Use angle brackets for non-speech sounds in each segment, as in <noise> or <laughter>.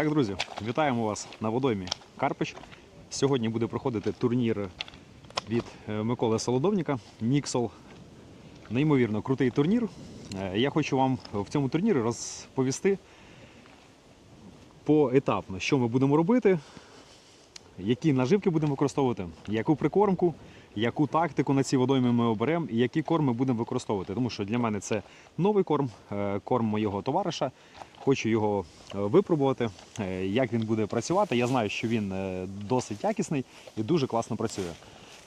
Так, друзі, вітаємо вас на водоймі Карпич. Сьогодні буде проходити турнір від е, Миколи Солодовніка Ніксол. Неймовірно крутий турнір. Е, Я хочу вам в цьому турнірі розповісти поетапно, що ми будемо робити, які наживки будемо використовувати, яку прикормку, яку тактику на цій водоймі ми оберемо і які корми будемо використовувати. Тому що для мене це новий корм, е, корм моєго товариша. Хочу його е, випробувати, е, як він буде працювати. Я знаю, що він досить якісний і дуже класно працює.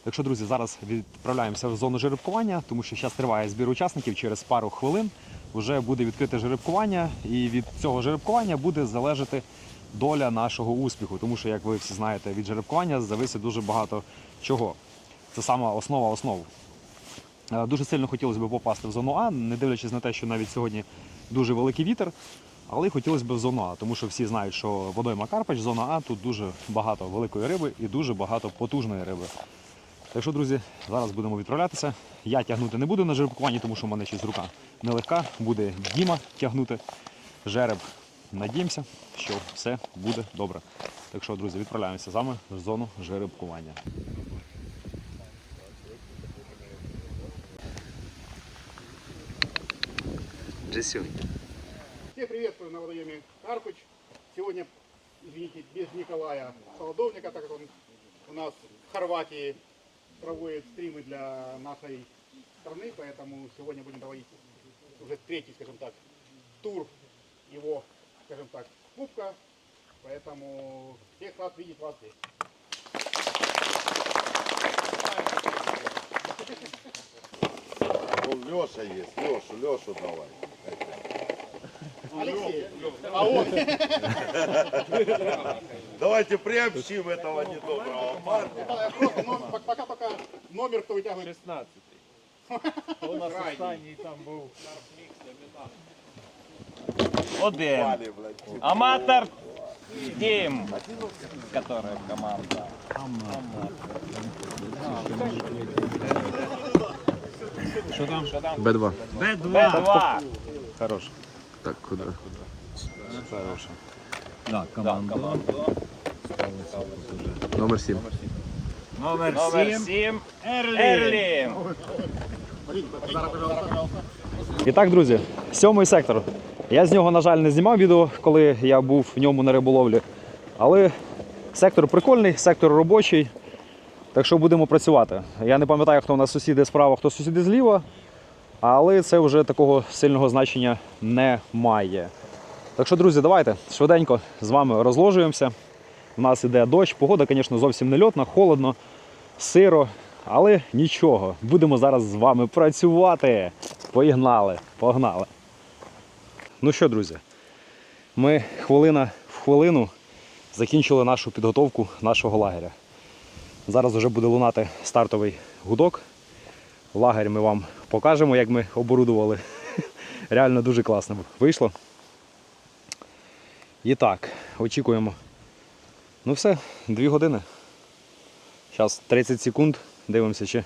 Так що, друзі, зараз відправляємося в зону жеребкування, тому що зараз триває збір учасників. Через пару хвилин вже буде відкрите жеребкування, і від цього жеребкування буде залежати доля нашого успіху. Тому що, як ви всі знаєте, від жеребкування зависить дуже багато чого. Це сама основа основ. Е, Дуже сильно хотілося б попасти в зону А, не дивлячись на те, що навіть сьогодні дуже великий вітер. Але й хотілося б в зону А, тому що всі знають, що водойма Карпач, зона А, тут дуже багато великої риби і дуже багато потужної риби. Так що, друзі, зараз будемо відправлятися. Я тягнути не буду на жеребкуванні, тому що в мене щось рука нелегка. Буде Діма тягнути жереб. Надіємося, що все буде добре. Так що, друзі, відправляємося з вами в зону жеребкування. Джесюнь. Всех приветствую на водоеме Карпыч. Сегодня, извините, без Николая Солодовника, так как он у нас в Хорватии проводит стримы для нашей страны, поэтому сегодня будем проводить уже третий, скажем так, тур его, скажем так, кубка. Поэтому всех рад видеть вас здесь. Вон Леша есть. Лешу, Лешу давай. А он, Давайте приобщим этого недоброго парня. просто номер- пока, пока номер, кто вытягивает 16. <laughs> У нас останній там був. Один. Аматор Тим, которая команда. Б2. Б2. Хорош. Так, куди? Хороша. Так, команда. Номер 7. Номер 7. Ерлін. І так, друзі, сьомий сектор. Я з нього, на жаль, не знімав відео, коли я був в ньому на риболовлі. Але сектор прикольний, сектор робочий. Так що будемо працювати. Я не пам'ятаю, хто у нас сусіди справа, хто сусіди зліва. Але це вже такого сильного значення не має. Так що, друзі, давайте швиденько з вами розложуємося. У нас іде дощ, погода, звісно, зовсім не льотна, холодно, сиро, але нічого. Будемо зараз з вами працювати. Погнали, погнали. Ну що, друзі, ми хвилина в хвилину закінчили нашу підготовку нашого лагеря. Зараз вже буде лунати стартовий гудок. Лагерь ми вам покажемо, як ми оборудували. <laughs> Реально дуже класно вийшло. І так, очікуємо. Ну все, дві години. Зараз 30 секунд. Дивимося, чи,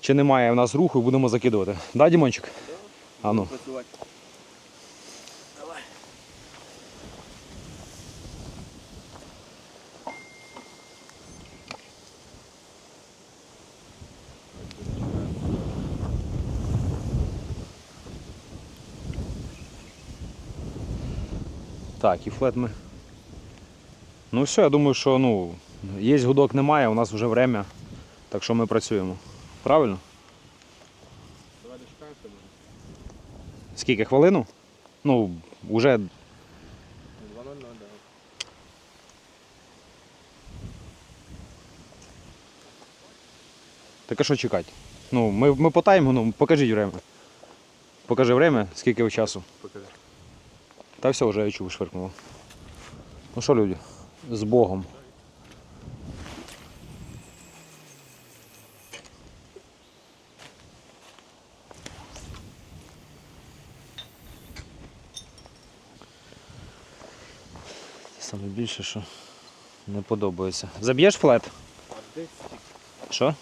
чи немає в нас руху і будемо закидувати. Да, Дімончик? А ну. Так, і флет ми. Ну все, я думаю, що ну, є гудок немає, у нас вже время. Так що ми працюємо. Правильно? Скільки хвилину? Ну, вже. Так а що чекати? Ну, ми, ми по ну покажіть время. Покажи время, скільки часу. Покажи. Та все, вже я чув, швиркнуло. Ну що, люди, з Богом. Саме більше, що не подобається. Заб'єш флет? Що?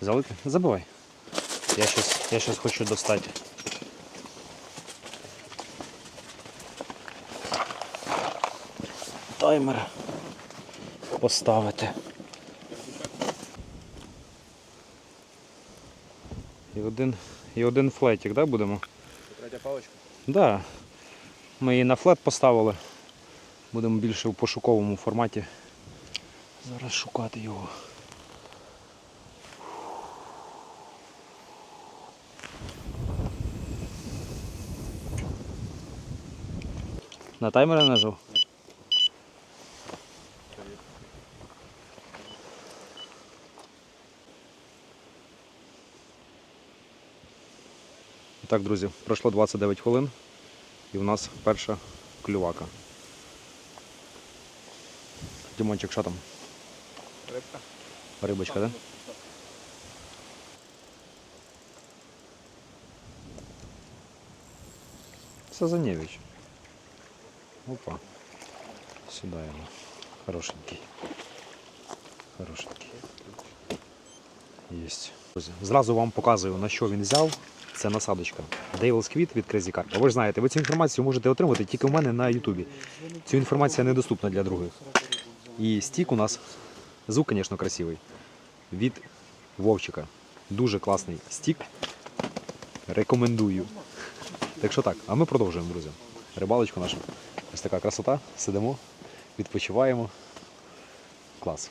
Залити? Забивай. Я щось, я щось хочу достати. Таймер поставити. І один, і один флетик, да, будемо? Третя паличка. Да. Ми її на флет поставили. Будемо більше в пошуковому форматі. Зараз шукати його. На таймер нажав? Так, друзі, пройшло 29 хвилин і в нас перша клювака. Дімончик, що там? Рибка. Рибочка, так? Да? Сазаневич. Опа. Сюда его. Хорошенький. Хорошенький. Єсть. Зразу вам показую, на що він взяв. Це насадочка. Devil's Quid від Crazy Carp. Ви ж знаєте, ви цю інформацію можете отримати тільки в мене на Ютубі. Ця інформація недоступна для других. І стік у нас, звук, звісно, красивий. Від Вовчика. Дуже класний стік. Рекомендую. Так що так, а ми продовжуємо, друзі. Рибалочку нашу. Ось така красота. Сидимо, відпочиваємо. Клас.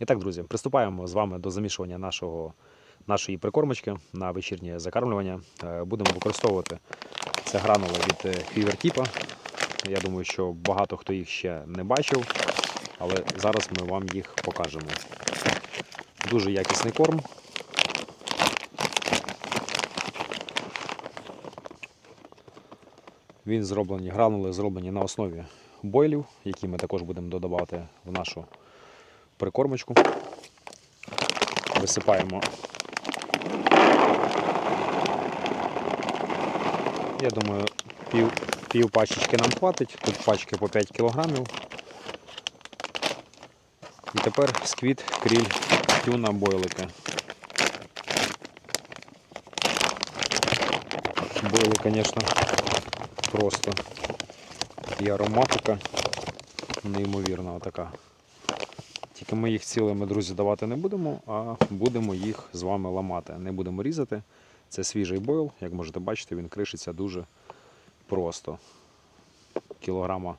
І так, друзі, приступаємо з вами до замішування нашого, нашої прикормочки на вечірнє закармлювання. Е, Будемо використовувати це гранули від Фівертіпа. Я думаю, що багато хто їх ще не бачив, але зараз ми вам їх покажемо. Дуже якісний корм. Він зроблені, гранули зроблені на основі бойлів, які ми також будемо додавати в нашу прикормочку. Висипаємо. Я думаю, пів, пів пачечки нам хватить. Тут пачки по 5 кілограмів. І тепер сквіт, кріль, тюна, бойлики. Бойли, звісно, просто. І ароматика неймовірна така. Тільки ми їх цілими, друзі, давати не будемо, а будемо їх з вами ламати. Не будемо різати. Це свіжий бойл, як можете бачити, він кришиться дуже просто. Кілограма,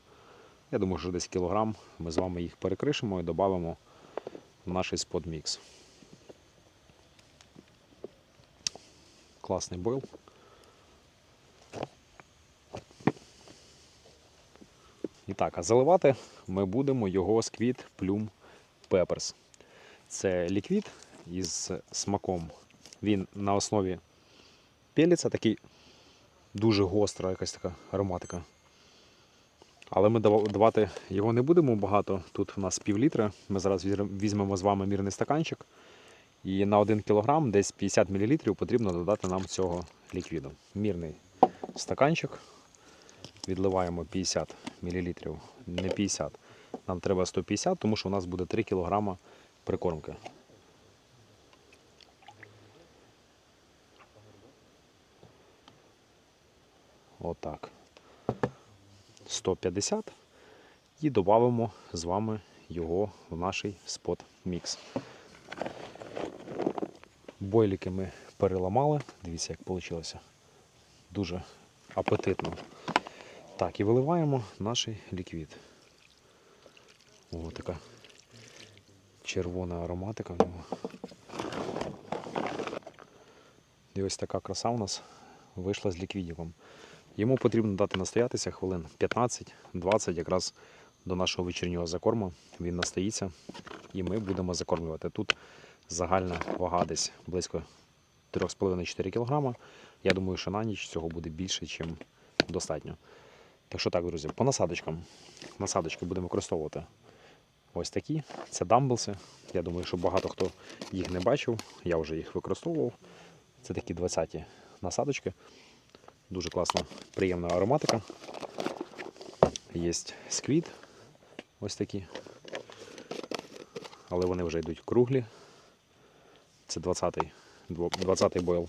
я думаю, що десь кілограм. Ми з вами їх перекришимо і додамо в наш спот-мікс. Класний бойл. І так, а заливати ми будемо його з квіт плюм Peppers. Це ліквід із смаком. Він на основі пеліця, такий дуже гостра якась така ароматика. Але ми давати його не будемо багато. Тут у нас пів літра. Ми зараз візьмемо- візьмемо з вами мірний стаканчик. І на 1 кг десь 50 мл потрібно додати нам цього ліквіду. Мірний стаканчик. Відливаємо 50 мл, не 50. Нам треба 150, тому що у нас буде 3 кг прикормки. Отак. 150. І додамо з вами його в наш спот мікс. Бойліки ми переламали. Дивіться, як вийшло. Дуже апетитно. Так, і виливаємо наш ліквід. О, така червона ароматика в нього. І ось така краса у нас вийшла з ліквідіком. Йому потрібно дати настоятися хвилин 15-20 якраз до нашого вечірнього закорму. Він настоїться і ми будемо закормлювати. Тут загальна вага десь близько 3,5-4 кг. Я думаю, що на ніч цього буде більше, ніж достатньо. Так що так, друзі, по насадочкам. Насадочки будемо використовувати ось такі. Це дамблси. Я думаю, що багато хто їх не бачив. Я вже їх використовував. Це такі 20-ті насадочки. Дуже класна, приємна ароматика. Є сквіт. Ось такі. Але вони вже йдуть круглі. Це 20-й 20-й бойл.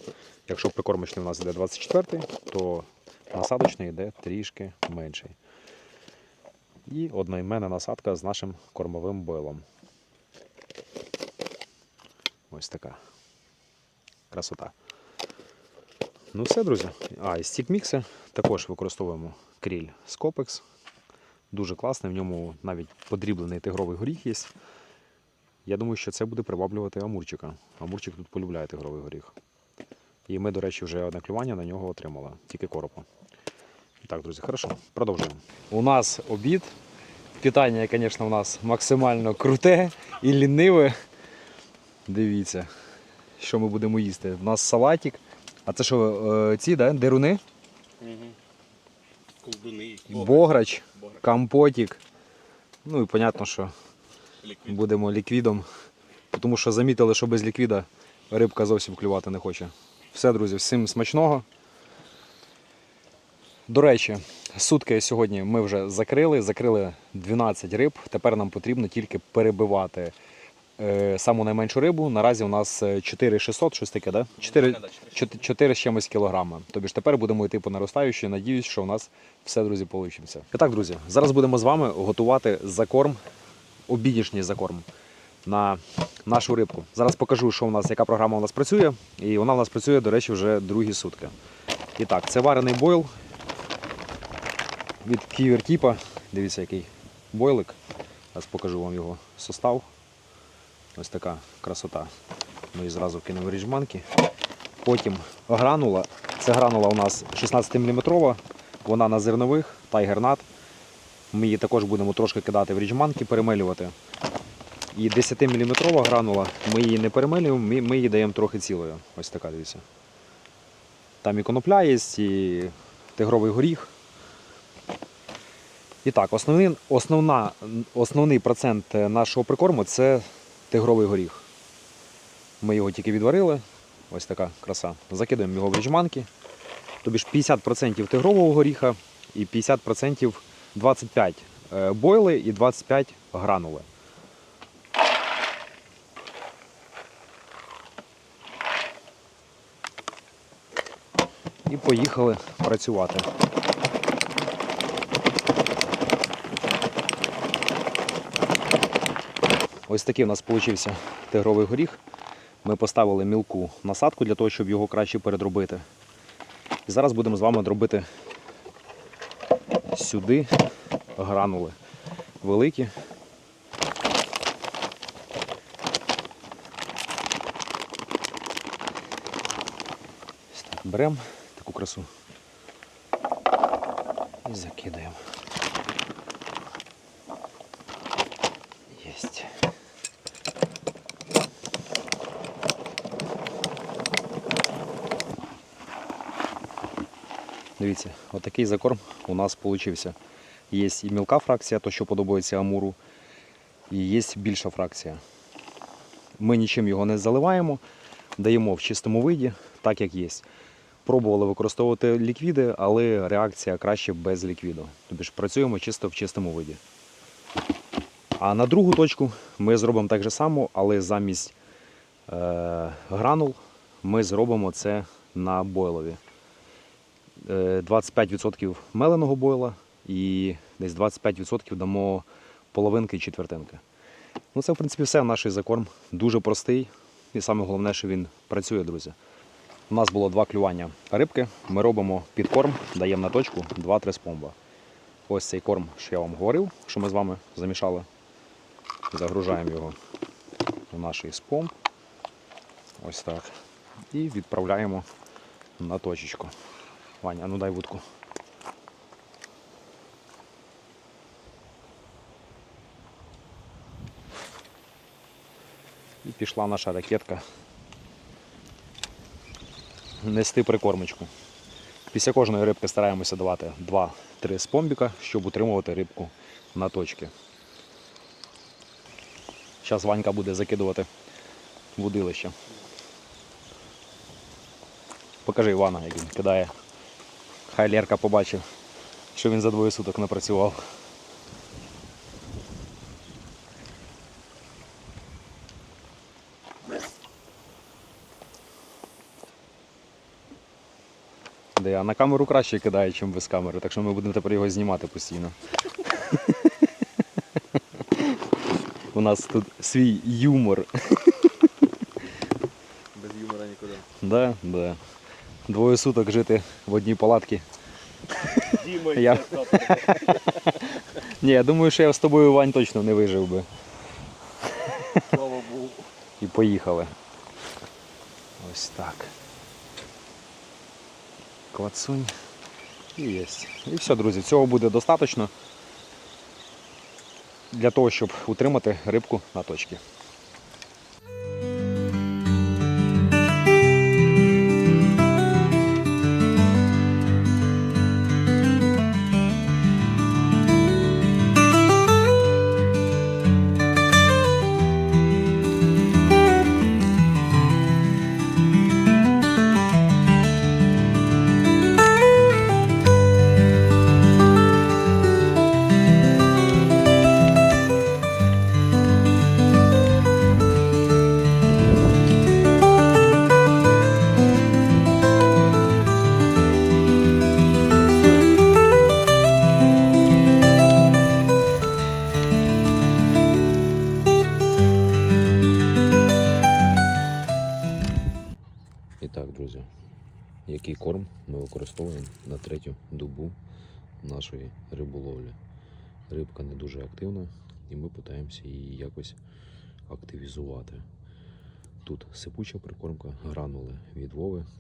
Якщо прикормочний у нас йде 24-й, то насадочний йде трішки менший. І одноіменна насадка з нашим кормовим бойлом. Ось така. Красота. Ну все, друзі. А, і стік-мікси також використовуємо кріль Scopex. Дуже класний, в ньому навіть подріблений тигровий горіх є. Я думаю, що це буде приваблювати Амурчика. Амурчик тут полюбляє тигровий горіх. І ми, до речі, вже одне клювання на нього отримали, тільки коропа. І Так, друзі, хорошо, продовжуємо. У нас обід. Питання, звісно, у нас максимально круте і ліниве. Дивіться, що ми будемо їсти. У нас салатик. А це що, е, ці, да? деруни? Колдуни. Бограч, компотик. Ну і понятно, що будемо ліквідом. Тому що замітили, що без ліквіда рибка зовсім клювати не хоче. Все, друзі, всім смачного. До речі, сутки сьогодні ми вже закрили. Закрили 12 риб. Тепер нам потрібно тільки перебивати е, саму найменшу рибу. Наразі у нас е, 4600, щось таке, да? 4, 4 з чимось кілограма. Тобі ж тепер будемо йти по наростаючій. Надіюсь, що у нас все, друзі, вийде. І так, друзі, зараз будемо з вами готувати закорм, обідішній закорм на нашу рибку. Зараз покажу, що у нас, яка програма у нас працює. І вона у нас працює, до речі, вже другі сутки. І так, це варений бойл від Ківертіпа. Дивіться, який бойлик. Зараз покажу вам його состав. Ось така красота. Ми її зразу кинемо ріжманки. Потім гранула. Це гранула у нас 16-мм. Вона на зернових, тайгернат. Ми її також будемо трошки кидати в ріжманки, перемилювати. І 10-мм гранула, ми її не перемилюємо, ми, ми її даємо трохи цілою. Ось така, дивіться. Там і конопля є, і тигровий горіх. І так, основний, основна, основний процент нашого прикорму це тигровий горіх. Ми його тільки відварили. Ось така краса. Закидаємо його в ріжманки. Тобі ж 50% тигрового горіха і 50% 25 е, бойли і 25 гранули. І поїхали працювати. Ось такий у нас вийшов тигровий горіх. Ми поставили мілку насадку для того, щоб його краще передробити. І зараз будемо з вами робити сюди гранули великі. Беремо таку красу і закидаємо. Дивіться, отакий закорм у нас вийшов. Є і мілка фракція, то що подобається амуру, і є більша фракція. Ми нічим його не заливаємо, даємо в чистому виді, так як є. Пробували використовувати ліквіди, але реакція краще без ліквіду. Тобто ж працюємо чисто в чистому виді. А на другу точку ми зробимо так же само, але замість е, гранул ми зробимо це на бойлові. Е, 25% меленого бойла і десь 25% дамо половинки і четвертинки. Ну, це, в принципі, все. Наш закорм дуже простий. І саме головне, що він працює, друзі. У нас було два клювання рибки. Ми робимо підкорм, даємо на точку 2-3 спомба. Ось цей корм, що я вам говорив, що ми з вами замішали. Загружаємо його у наш спом. Ось так. І відправляємо на точечку. Ваня, ну дай вудку. І пішла наша ракетка нести прикормочку. Після кожної рибки стараємося давати 2-3 спомбіка, щоб утримувати рибку на точці. Зараз Ванька буде закидувати вудилище. Покажи Івана, як він кидає. Хай Лерка побачив, що він за двоє суток напрацював. Де, а на камеру краще кидає, ніж без камери, так що ми будемо тепер його знімати постійно. <laughs> У нас тут свій юмор. Без юмора нікуди. Да, да. Двоє суток жити в одній палатці. Дима Я- <laughs> Ні, я думаю, що я з тобою, Вань, точно не вижив би. Слава Богу. І поїхали. Ось так. Клацунь. І є. І все, друзі, цього буде достатньо для того, щоб утримати рибку на точці.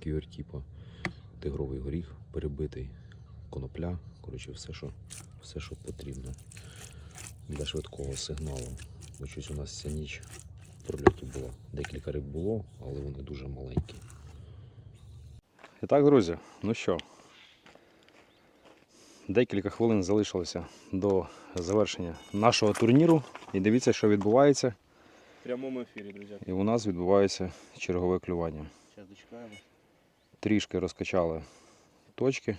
Вови, ківертіпа, тигровий горіх, перебитий конопля. Коротше, все, що, все, що потрібно для швидкого сигналу. Бо щось у нас ця ніч в прольоті було. Декілька риб було, але вони дуже маленькі. І так, друзі, ну що, декілька хвилин залишилося до завершення нашого турніру. І дивіться, що відбувається. В прямому ефірі, друзі. І у нас відбувається чергове клювання. Зараз дочекаємо. Трішки розкачали точки,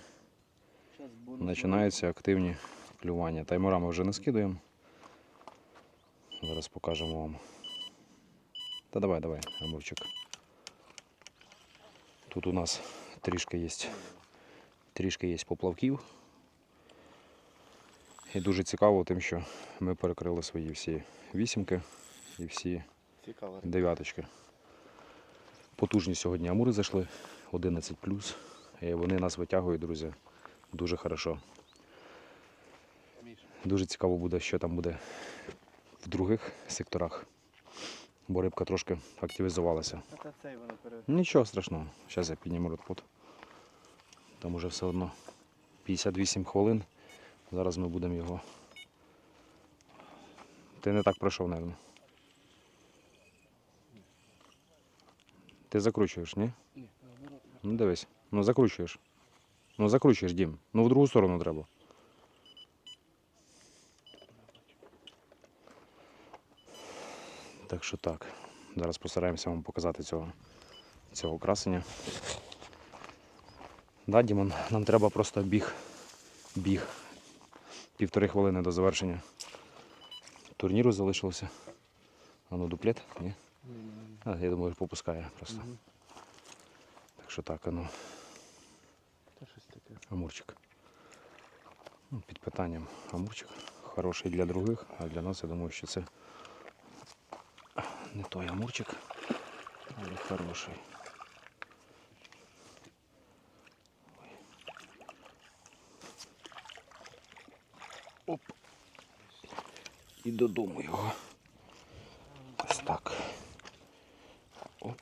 починаються активні клювання. Таймера ми вже не скидуємо. Зараз покажемо вам. Та давай, давай, Амурчик. Тут у нас трішки є, трішки є поплавків. І дуже цікаво тим, що ми перекрили свої всі вісімки і всі дев'яточки. Потужні сьогодні амури зайшли 11 І вони нас витягують, друзі, дуже хорошо. Дуже цікаво буде, що там буде в других секторах. Бо рибка трошки активізувалася. Нічого страшного. Зараз я підніму ротпот. Там уже все одно 58 хвилин. Зараз ми будемо його. Ти не так пройшов, мабуть. Ти закручуєш, ні? Ні, Ну дивись. Ну закручуєш. Ну закручуєш, Дім. Ну в другу сторону треба. Так що так. Зараз постараємося вам показати цього, цього красення. Да, Дімон, нам треба просто біг. Біг. Півтори хвилини до завершення. Турніру залишилося. А ну дуплет? Ні? А, я думаю, попускає просто. Що так, а ну. Та щось таке. Амурчик. Ну, під питанням амурчик. Хороший для других, а для нас я думаю, що це не той амурчик, але хороший. Оп. І додому його. Ось так. Оп.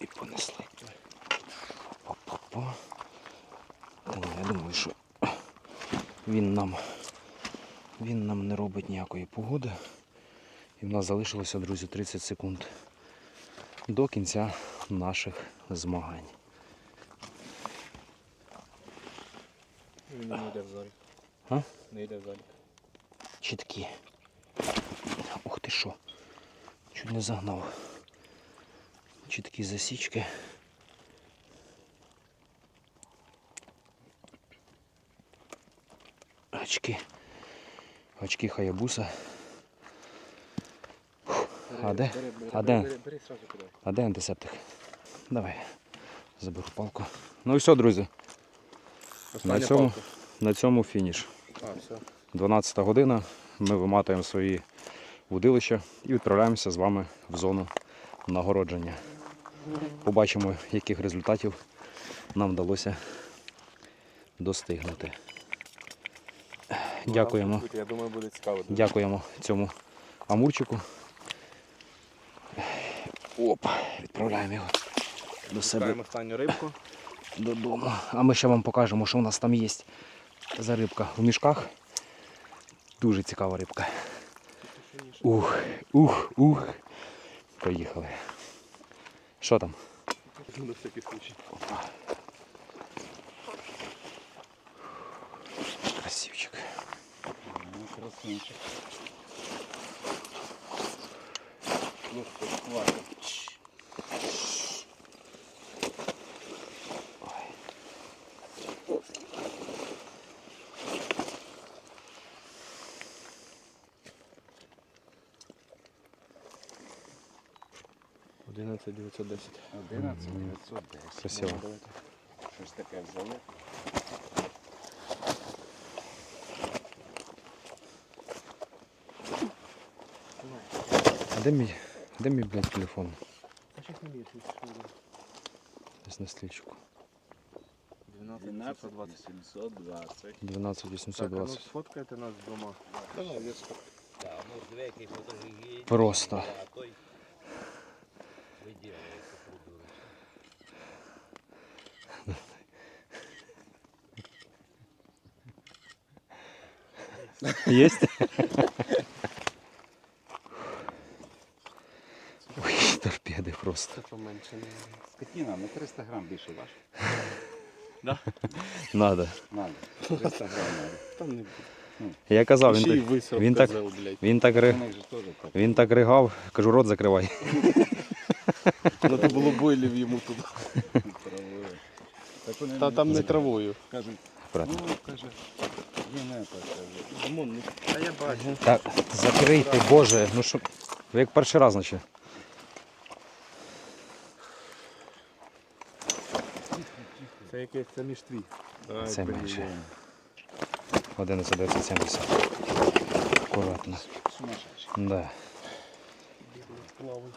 І понесли. Опа-па. Та ні, я думаю, що він нам, він нам не робить ніякої погоди. І в нас залишилося, друзі, 30 секунд до кінця наших змагань. Він не йде в залік. А? Не йде в залік. Чіткі. Ух ти що. Чуть не загнав. Чіткі засічки. Очки. Очки хаябуса. А де? А де? А де антисептик? Давай. Заберу палку. Ну і все, друзі. На цьому, на цьому фініш. А, все. 12 година. Ми виматуємо свої вудилища і відправляємося з вами в зону нагородження. Побачимо, яких результатів нам вдалося достигнути. Дякуємо. Я думаю, буде цікаво. Дякуємо цьому амурчику. Оп, відправляємо його до себе останню рибку. додому. А ми ще вам покажемо, що у нас там є за рибка в мішках. Дуже цікава рибка. Ух, ух, ух. Поїхали. Що там? На всякий случай. Ну, що, хватить. Одинадцять дев'ятсот десять. 11 910. Красиво. Щось таке взяли. Де мій, де мій, блядь, телефон? А щось не більше. Десь на стільчику. 12 720. 720. 12 Так, а ну 820. сфоткайте нас вдома. Просто. Есть? <laughs> торпеди просто. Поменше. Скотина, на 300 грам більше ваш. <laughs> Надо. Надо. 300 грам надо. Там не буде. Я казав, Ще й він, так- висрав він так- козел, блядь. він так, ри- теж так. він так ригав, кажу, рот закривай. Треба було бойлів йому туди. Травою. Так вони Та там не травою. кажуть, ну, каже, він не так каже. Ну, а я бачу. Так, закрийте, Боже, ну що, ви як перший раз наче. Це якесь це між твій. Це менше. 11 970. Акуратно. Сумасшедший. Да. Ми.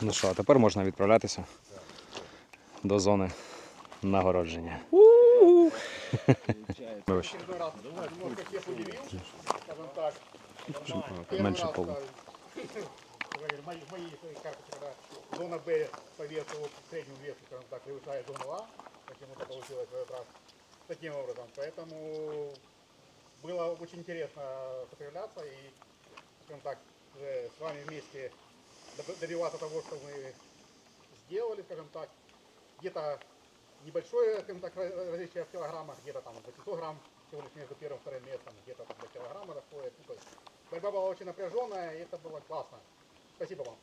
Ну що, а тепер можна відправлятися до зони нагородження. Вибач. Э, говорю, Мои, карты, когда зона Б по весу, по среднему весу, скажем так, превышает зону А, почему-то получилось в этот раз таким образом. Поэтому было очень интересно сопротивляться и, скажем так, уже с вами вместе доб- добиваться того, что мы сделали, скажем так. Где-то небольшое, скажем так, различие в килограммах, где-то там 800 грамм всего лишь между первым и вторым местом, где-то до килограмма доходит. Ну, то есть борьба была очень напряженная, и это было классно. Спасибо вам.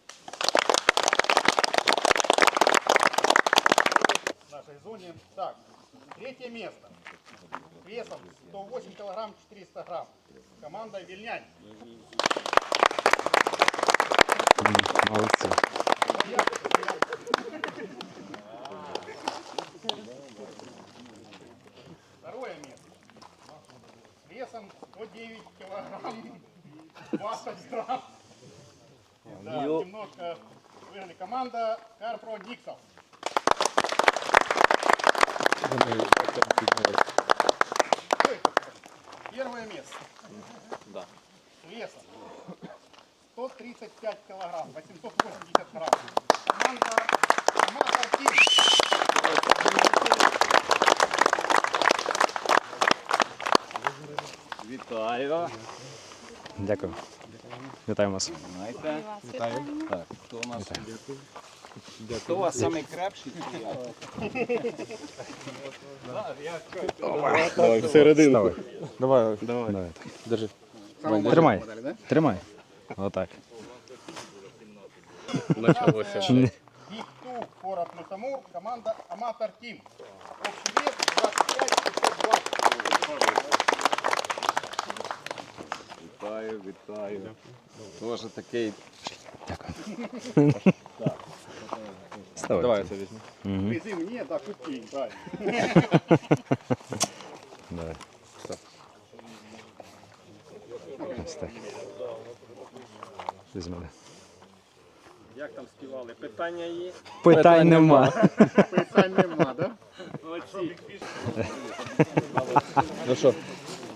В нашей зоне. Так, третье место. Весом 108 килограмм 400 грамм. Команда Вильнянь. Молодці. Вітаю. Дякую. Вітаємо вас. Знаєте? Вітаю. Так, хто у нас? Хто у вас самий крепший? Давай, всередину. Давай, давай. Держи. Тримай. Тримай. Отак. Началося. Команда Аматор Тим. Общий вес 25 520. Вітаю, вітаю. Тоже такий. Давай це візьму. Вези мне, да, купи. Давай. Ось так. Мене. Як там співали? Питання є? Питань нема. Питань нема, да? Ну що,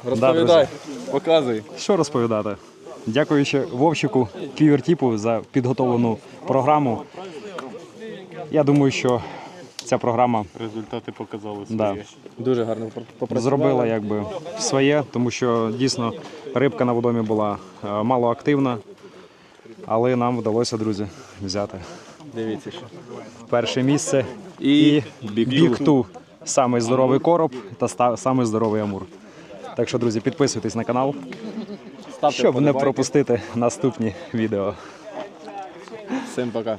розповідай, показуй. Що розповідати? Дякуючи Вовчику Ківертіпу за підготовлену програму. Я думаю, що ця програма Результати показали Да. Дуже гарно попрацювали. зробила якби своє, тому що дійсно рибка на водомі була е, мало активна, але нам вдалося, друзі, взяти Дивіться ще. перше місце І і бігту. Самий здоровий короб та ста- самий здоровий амур. Так що, друзі, підписуйтесь на канал, Ставте щоб не пропустити наступні відео. Всім пока.